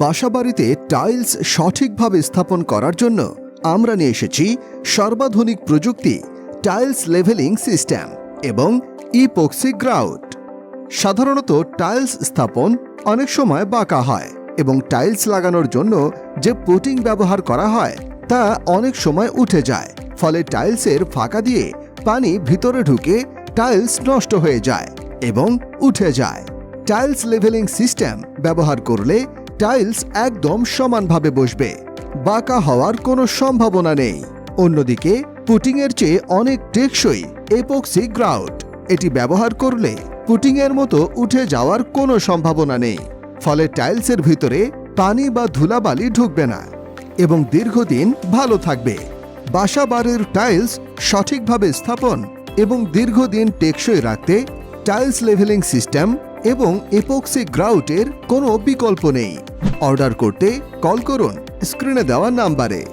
বাসাবাড়িতে tiles সঠিকভাবে স্থাপন করার জন্য আমরা নিয়ে এসেছি সর্বাধুনিক প্রযুক্তি টাইলস লেভেলিং সিস্টেম এবং ইপক্সি গ্রাউট। সাধারণত টাইলস স্থাপন অনেক সময় বাঁকা হয় এবং টাইলস লাগানোর জন্য যে পুটিং ব্যবহার করা হয় তা অনেক সময় উঠে যায়, ফলে টাইলসের ফাঁকা দিয়ে পানি ভিতরে ঢুকে টাইলস নষ্ট হয়ে যায় এবং উঠে যায়। টাইলস লেভেলিং সিস্টেম ব্যবহার করলে টাইলস একদম সমানভাবে বসবে। বাঁকা হওয়ার কোনো সম্ভাবনা নেই। অন্যদিকে, পুটিংয়ের চেয়ে অনেক টেকসই এপক্সি গ্রাউট। এটি ব্যবহার করলে পুটিংয়ের মতো উঠে যাওয়ার কোনো সম্ভাবনা নেই। ফলে টাইলসের ভিতরে পানি বা ধুলাবালি ঢুকবে না এবং দীর্ঘদিন ভালো থাকবে। বাসা বাড়ির টাইলস সঠিকভাবে স্থাপন এবং দীর্ঘদিন টেকসই রাখতে টাইলস লেভেলিং সিস্টেম এবং এপক্সি গ্রাউটের কোনো বিকল্প নেই। অর্ডার করতে কল করুন। স্ক্রিনে দেওয়া নাম্বারে।